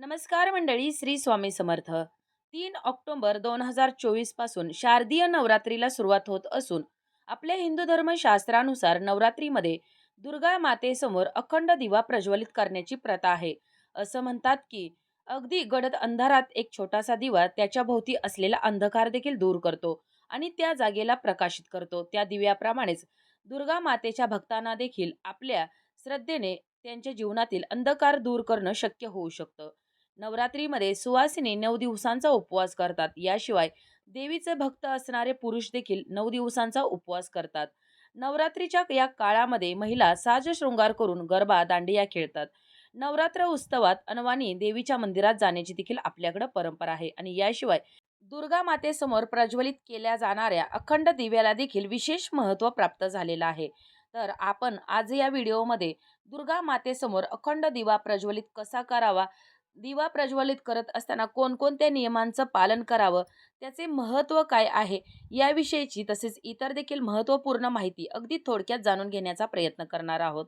नमस्कार मंडळी श्री स्वामी समर्थ. तीन ऑक्टोबर दोन हजार चोवीसपासून शारदीय नवरात्रीला सुरुवात होत असून आपल्या हिंदू धर्मशास्त्रानुसार नवरात्रीमध्ये दुर्गा मातेसमोर अखंड दिवा प्रज्वलित करण्याची प्रथा आहे. असं म्हणतात की अगदी गडद अंधारात एक छोटासा दिवा त्याच्या भोवती असलेला अंधकार देखील दूर करतो आणि त्या जागेला प्रकाशित करतो. त्या दिव्याप्रमाणेच दुर्गा मातेच्या भक्तांना देखील आपल्या श्रद्धेने त्यांच्या जीवनातील अंधकार दूर करणं शक्य होऊ शकतं. नवरात्रीमध्ये सुवासिनी नऊ दिवसांचा उपवास करतात. याशिवाय देवीचे भक्त असणारे पुरुष देखील नऊ दिवसांचा उपवास करतात. नवरात्रीच्या या काळामध्ये महिला साज शृंगार करून गरबा दांडिया खेळतात. नवरात्र उत्सवात अनवानी देवीच्या मंदिरात जाण्याची देखील आपल्याकडे परंपरा आहे आणि याशिवाय दुर्गा मातेसमोर प्रज्वलित केल्या जाणाऱ्या अखंड दिव्याला देखील विशेष महत्त्व प्राप्त झालेलं आहे. तर आपण आज या व्हिडिओमध्ये दुर्गा मातेसमोर अखंड दिवा प्रज्वलित कसा करावा दिवा प्रज्वलित करत असताना कोणकोणत्या नियमांचं पालन करावं? त्याचे महत्त्व काय आहे? याविषयीची तसेच इतर देखील महत्त्वपूर्ण माहिती अगदी थोडक्यात जाणून घेण्याचा प्रयत्न करणार आहोत.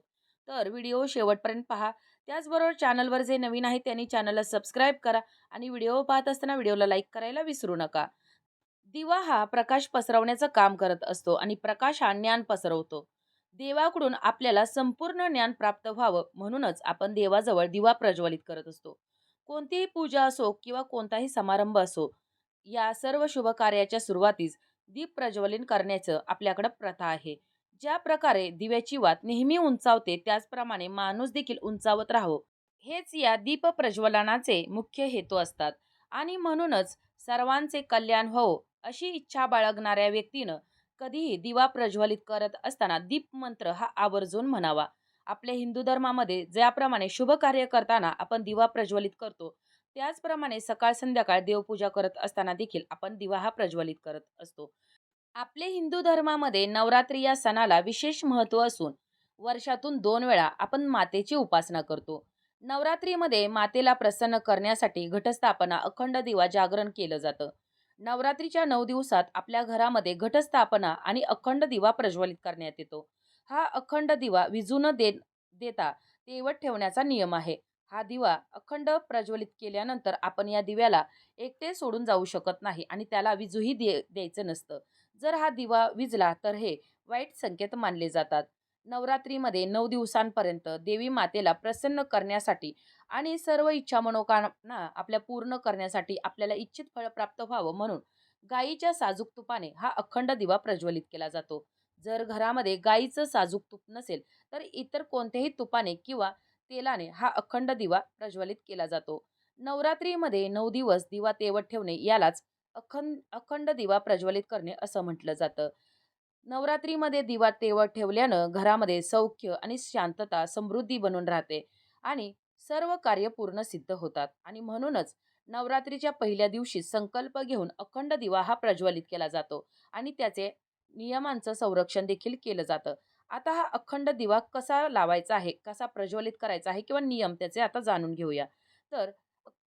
तर व्हिडिओ शेवटपर्यंत पहा. त्याचबरोबर चॅनलवर जे नवीन आहे त्यांनी चॅनलला सबस्क्राईब करा आणि व्हिडिओ पाहत असताना व्हिडिओला लाईक करायला विसरू नका. दिवा हा प्रकाश पसरवण्याचं काम करत असतो आणि प्रकाश हा ज्ञान पसरवतो. देवाकडून आपल्याला संपूर्ण ज्ञान प्राप्त व्हावं म्हणूनच आपण देवाजवळ दिवा प्रज्वलित करत असतो. कोणतीही पूजा असो किंवा कोणताही समारंभ असो या सर्व शुभ कार्याच्या सुरुवातीस दीप प्रज्वलन करण्याचं आपल्याकडं प्रथा आहे. ज्या प्रकारे दिव्याची वात नेहमी उंचावते त्याचप्रमाणे माणूस देखील उंचावत राहावं. हेच या दीप प्रज्वलनाचे मुख्य हेतू असतात. आणि म्हणूनच सर्वांचे कल्याण हो अशी इच्छा बाळगणाऱ्या व्यक्तीनं कधीही दिवा प्रज्वलित करत असताना दीप मंत्र हा आवर्जून म्हणावा. आपल्या हिंदू धर्मामध्ये ज्याप्रमाणे शुभ कार्य करताना आपण दिवा प्रज्वलित करतो त्याचप्रमाणे सकाळ संध्याकाळ देवपूजा करत असताना देखील आपण दिवा हा प्रज्वलित करत असतो. आपले हिंदू धर्मामध्ये नवरात्री या सणाला विशेष महत्त्व असून वर्षातून दोन वेळा आपण मातेची उपासना करतो. नवरात्रीमध्ये मातेला प्रसन्न करण्यासाठी घटस्थापना अखंड दिवा जागरण केलं जातं. नवरात्रीच्या नऊ दिवसात आपल्या घरामध्ये घटस्थापना आणि अखंड दिवा प्रज्वलित करण्यात येतो. हा अखंड दिवा विजून न दे देता तेवत ठेवण्याचा नियम आहे. हा दिवा अखंड प्रज्वलित केल्यानंतर आपण या दिव्याला एकटे सोडून जाऊ शकत नाही आणि त्याला विजूही दे द्यायचं नसतं. जर हा दिवा विजला तर हे वाईट संकेत मानले जातात. नवरात्रीमध्ये नऊ दिवसांपर्यंत देवी मातेला प्रसन्न करण्यासाठी आणि सर्व इच्छा मनोकामना आपल्या पूर्ण करण्यासाठी आपल्याला इच्छित फळ प्राप्त व्हावं म्हणून गायीच्या साजूक तुपाने हा अखंड दिवा प्रज्वलित केला जातो. जर घरामध्ये गाईचं साजूक तूप नसेल तर इतर कोणत्याही तुपाने किंवा तेलाने हा अखंड दिवा प्रज्वलित केला जातो. नवरात्रीमध्ये नऊ दिवस दिवा तेवत ठेवणे यालाच अखंड अखंड दिवा प्रज्वलित करणे असं म्हटलं जातं. नवरात्रीमध्ये दिवा तेवत ठेवल्यानं घरामध्ये सौख्य आणि शांतता समृद्धी बनून राहते आणि सर्व कार्य पूर्ण सिद्ध होतात आणि म्हणूनच नवरात्रीच्या पहिल्या दिवशी संकल्प घेऊन अखंड दिवा हा प्रज्वलित केला जातो आणि त्याचे नियमांचं संरक्षण देखील केलं जातं. आता हा अखंड दिवा कसा लावायचा आहे? कसा प्रज्वलित करायचा आहे? किंवा नियम त्याचे आता जाणून घेऊया. तर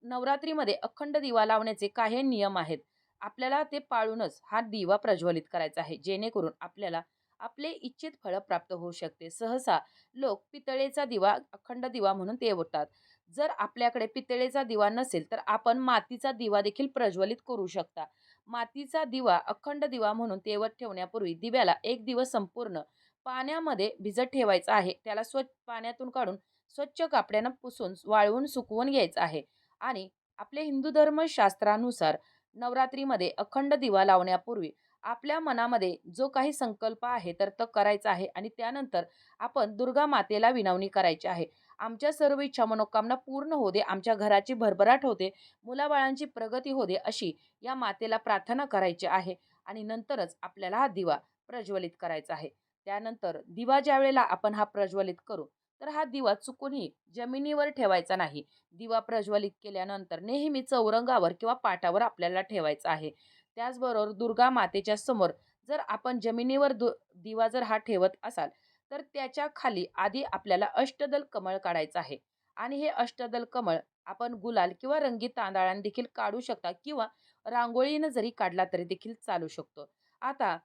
नवरात्रीमध्ये अखंड दिवा लावण्याचे काही नियम आहेत. आपल्याला ते पाळूनच हा दिवा प्रज्वलित करायचा आहे. जेणेकरून आपल्याला आपले इच्छित फळ प्राप्त होऊ शकते. सहसा लोक पितळेचा दिवा अखंड दिवा म्हणून ते ओढतात. जर आपल्याकडे पितळेचा दिवा नसेल तर आपण मातीचा दिवा देखील प्रज्वलित करू शकता. मातीचा दिवा अखंड दिवा म्हणून तेवत ठेवण्यापूर्वी दिव्याला एक दिवस संपूर्ण पाण्यामध्ये भिजत ठेवायचा आहे. त्याला स्वच्छ पाण्यातून काढून स्वच्छ कापड्यानं पुसून वाळवून सुकवून घ्यायचं आहे. आणि आपले हिंदू धर्मशास्त्रानुसार नवरात्रीमध्ये अखंड दिवा लावण्यापूर्वी आपल्या मनामध्ये जो काही संकल्प आहे तर तो करायचा आहे आणि त्यानंतर आपण दुर्गा मातेला विनवणी करायची आहे. आमच्या सर्व इच्छा मनोकामना पूर्ण हो दे आमच्या घराची भरभराट होते मुलाबाळांची प्रगती होते अशी या मातेला प्रार्थना करायची आहे आणि नंतरच आपल्याला हा दिवा प्रज्वलित करायचा आहे. त्यानंतर दिवा ज्या वेळेला आपण हा प्रज्वलित करू तर हा दिवा चुकूनही जमिनीवर ठेवायचा नाही. दिवा प्रज्वलित केल्यानंतर नेहमी चौरंगावर किंवा पाटावर आपल्याला ठेवायचा आहे. त्याचबरोबर दुर्गा मातेच्या समोर जर आपण जमिनीवर दु दिवा जर हा ठेवत असाल तर त्याच्याखाली आधी आपल्याला अष्टदल कमळ काढायचं आहे. आणि हे अष्टदल कमळ आपण गुलाल किंवा रंगीत तांदळाने देखील काढू शकता किंवा रांगोळीनं जरी काढला तरी देखील चालू शकतो. आता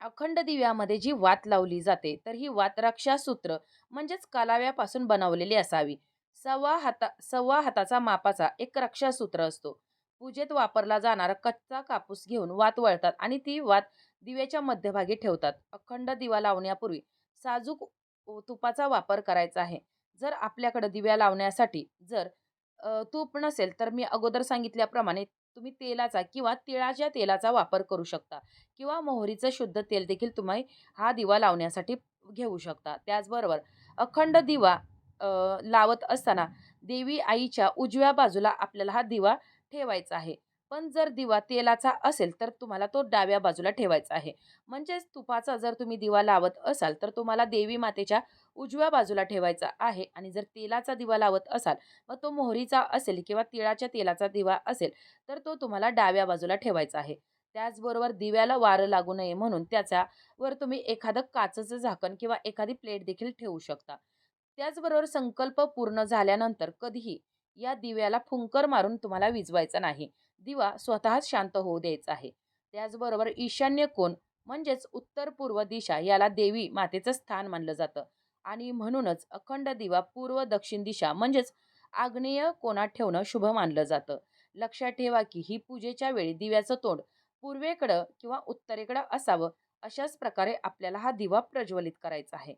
अखंड दिव्यामध्ये जी वात लावली जाते तर ही वात रक्षासूत्र म्हणजेच कालाव्यापासून बनवलेली असावी. सव्वा हाता सव्वा हाताचा मापाचा एक रक्षासूत्र असतो. पूजेत वापरला जाणारा कच्चा कापूस घेऊन वात वळतात आणि ती वात दिव्याच्या मध्यभागी ठेवतात. अखंड दिवा लावण्यापूर्वी साजूक तुपाचा वापर करायचा आहे. जर आपल्याकडे दिव्या लावण्यासाठी जर तूप नसेल तर मी अगोदर सांगितल्याप्रमाणे तुम्ही तेलाचा किंवा तिळाच्या तेलाचा वापर करू शकता. किंवा मोहरीचं शुद्ध तेल देखील तुम्ही हा दिवा लावण्यासाठी घेऊ शकता. त्याचबरोबर अखंड दिवा लावत असताना देवी आईच्या उजव्या बाजूला आपल्याला हा दिवा ठेवायचा आहे. पण जर दिवा तेलाचा असेल तर तुम्हाला तो डाव्या बाजूला ठेवायचा आहे. म्हणजेच तुपाचा जर तुम्ही दिवा लावत असाल तर तुम्हाला देवी मातेच्या उजव्या बाजूला ठेवायचा आहे. आणि जर तेलाचा दिवा लावत असाल मग तो मोहरीचा असेल किंवा तिळाच्या तेलाचा दिवा असेल तर तो तुम्हाला डाव्या बाजूला ठेवायचा आहे. त्याचबरोबर दिव्याला वारं लागू नये म्हणून त्याच्यावर तुम्ही एखादं काचचं झाकण किंवा एखादी प्लेट देखील ठेवू शकता. त्याचबरोबर संकल्प पूर्ण झाल्यानंतर कधीही या दिव्याला फुंकर मारून तुम्हाला विजवायचं नाही. दिवा स्वतःच शांत होऊ द्यायचा आहे. त्याचबरोबर ईशान्य कोण म्हणजेच उत्तर पूर्व दिशा याला देवी मातेचं स्थान मानलं जातं. आणि म्हणूनच अखंड दिवा पूर्व दक्षिण दिशा म्हणजेच आग्नेय कोणात ठेवणं शुभ मानलं जातं. लक्षात ठेवा की ही पूजेच्या वेळी दिव्याचं तोंड पूर्वेकडं किंवा उत्तरेकडं असावं अशाच प्रकारे आपल्याला हा दिवा प्रज्वलित करायचा आहे.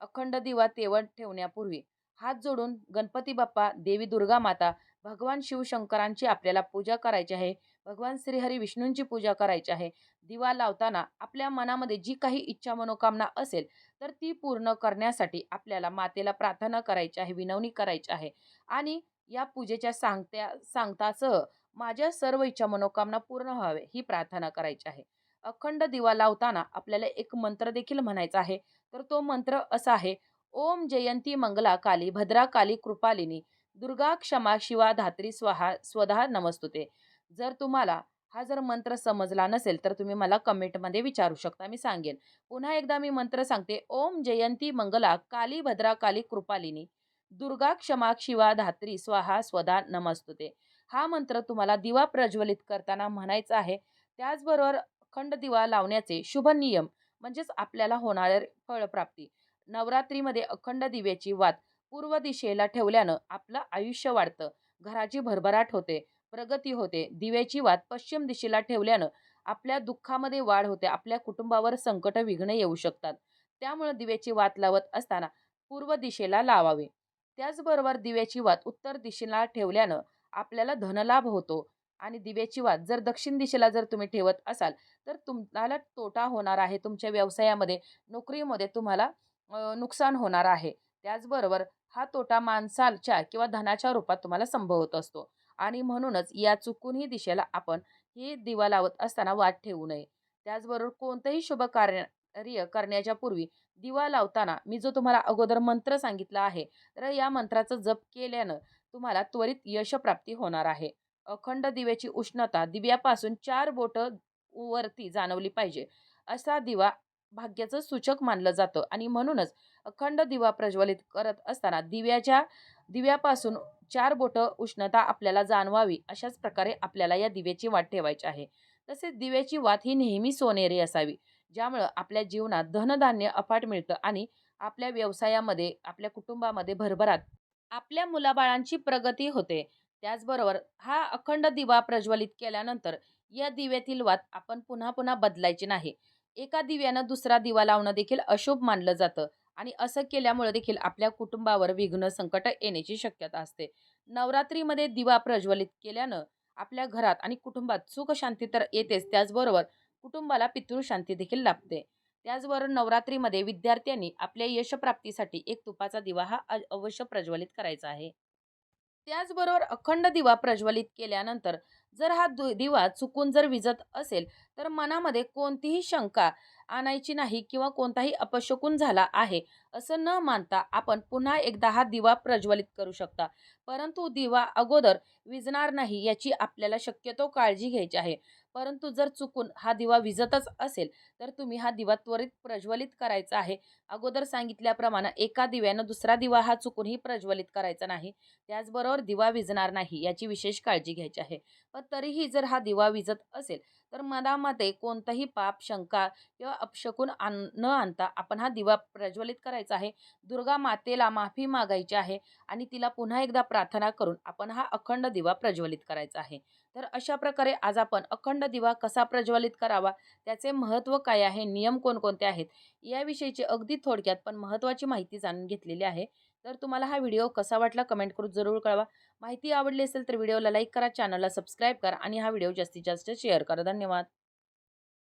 अखंड दिवा तेवण ठेवण्यापूर्वी हात जोडून गणपती बाप्पा देवी दुर्गा माता भगवान शिवशंकरांची आपल्याला पूजा करायची आहे भगवान श्रीहरी विष्णूंची पूजा करायची आहे. दिवा लावताना आपल्या मनामध्ये जी काही इच्छा मनोकामना असेल तर ती पूर्ण करण्यासाठी आपल्याला मातेला प्रार्थना करायची आहे विनवणी करायची आहे. आणि या पूजेच्या सांगत्या सांगतासह माझ्या सर्व इच्छा मनोकामना पूर्ण व्हावे ही प्रार्थना करायची आहे. अखंड दिवा लावताना आपल्याला एक मंत्र देखील म्हणायचा आहे तर तो मंत्र असा आहे ओम जयंती मंगला काली भद्रा काली कृपालिनी दुर्गा क्षमा शिवा धात्री स्वाहा स्वधा नमस्तुते. जर तुम्हाला हा जर मंत्र समजला नसेल तर तुम्ही मला कमेंटमध्ये विचारू शकता मी सांगेन. पुन्हा एकदा मी मंत्र सांगते. ओम जयंती मंगला काली भद्रा काली कृपालिनी. दुर्गा क्षमा शिवा धात्री स्वाहा स्वधा नमस्तुते. हा मंत्र तुम्हाला दिवा प्रज्वलित करताना म्हणायचा आहे. त्याचबरोबर अखंड दिवा लावण्याचे शुभ नियम म्हणजेच आपल्याला होणारे फळप्राप्ती. नवरात्रीमध्ये अखंड दिव्याची वात पूर्व दिशेला ठेवल्यानं आपलं आयुष्य वाढतं. घराची भरभराट होते प्रगती होते दिव्याची वात पश्चिम दिशेला ठेवल्यानं आपल्या दुःखामध्ये वाढ होते आपल्या कुटुंबावर संकट विघ्न येऊ शकतात. त्यामुळे दिव्याची वात लावत असताना पूर्व दिशेला लावावे. त्याचबरोबर दिव्याची वात उत्तर दिशेला ठेवल्यानं आपल्याला धनलाभ होतो आणि दिव्याची वात जर दक्षिण दिशेला जर तुम्ही ठेवत असाल तर तुम्हाला तोटा होणार आहे तुमच्या व्यवसायामध्ये नोकरीमध्ये तुम्हाला नुकसान होणार आहे. त्याचबरोबर हा तोटा माणसाच्या किंवा धनाच्या रूपात तुम्हाला संभवत असतो. आणि म्हणूनच या चुकूनही दिशेला आपण ही दिवा लावत असताना वाट ठेवू नये. त्याचबरोबर कोणतंही शुभ कार्य करण्याच्या पूर्वी दिवा लावताना मी जो तुम्हाला अगोदर मंत्र सांगितला आहे तर या मंत्राचं जप केल्यानं तुम्हाला त्वरित यशप्राप्ती होणार आहे. अखंड दिव्याची उष्णता दिव्यापासून चार बोटं वरती जाणवली पाहिजे. असा दिवा भाग्याचं सूचक मानलं जातं. आणि म्हणूनच अखंड दिवा प्रज्वलित करत असताना दिव्याच्या दिव्यापासून चार बोटं उष्णता आपल्याला जाणवावी अशाच प्रकारे आपल्याला या दिव्याची वाट ठेवायची आहे. तसेच दिव्याची वात ही नेहमी सोनेरी असावी ज्यामुळं आपल्या जीवनात धनधान्य अफाट मिळतं आणि आपल्या व्यवसायामध्ये आपल्या कुटुंबामध्ये भरभरात आपल्या मुलाबाळांची प्रगती होते. त्याचबरोबर हा अखंड दिवा प्रज्वलित केल्यानंतर या दिव्यातील वात आपण पुन्हा पुन्हा बदलायची नाही. एका दिव्यानं दुसरा दिवा लावणं देखील अशुभ मानलं जातं. आणि असं केल्यामुळे देखील आपल्या कुटुंबावर विघ्न संकट येण्याची शक्यता असते. नवरात्रीमध्ये दिवा प्रज्वलित केल्यानं आपल्या घरात आणि कुटुंबात सुख शांती तर येतेच त्याचबरोबर कुटुंबाला पितृशांती देखील लाभते. त्याचबरोबर नवरात्रीमध्ये विद्यार्थ्यांनी आपल्या यशप्राप्तीसाठी एक तुपाचा दिवा हा अवश्य प्रज्वलित करायचा आहे. त्याचबरोबर अखंड दिवा प्रज्वलित केल्यानंतर जर हा दु दिवा चुकून जर विजत असेल तर मनामध्ये कोणतीही शंका आणायची नाही किंवा कोणताही अपशकून झाला आहे असं न मानता आपण पुन्हा एकदा हा दिवा प्रज्वलित करू शकता. परंतु दिवा अगोदर विजणार नाही याची आपल्याला शक्यतो काळजी घ्यायची आहे. परंतु जर चुकून हा दिवा विजतच असेल तर तुम्ही हा दिवा त्वरित प्रज्वलित करायचा आहे. अगोदर सांगितल्याप्रमाणे एका दिव्यानं दुसरा दिवा हा चुकूनही प्रज्वलित करायचा नाही. त्याचबरोबर दिवा विजणार नाही याची विशेष काळजी घ्यायची आहे. पण तरीही जर हा दिवा विजत असेल तर मनामध्ये कोणताही पाप शंका किंवा अपशकून आण न आणता आपण हा दिवा प्रज्वलित करायचा आहे. दुर्गा मातेला माफी मागायची आहे आणि तिला पुन्हा एकदा प्रार्थना करून आपण हा अखंड दिवा प्रज्वलित करायचा आहे. तर अशा प्रकारे आज आपण अखंड दिवा कसा प्रज्वलित करावा त्याचे महत्त्व काय आहे नियम कोणकोणते आहेत याविषयीची अगदी थोडक्यात पण महत्त्वाची माहिती जाणून घेतलेली आहे. तर तुम्हाला हा व्हिडिओ कसा वाटला कमेंट करून जरूर कळवा. माहिती आवडली असेल तर व्हिडिओला लाईक करा चॅनलला सबस्क्राईब करा आणि हा व्हिडिओ जास्तीत जास्त शेअर करा. धन्यवाद.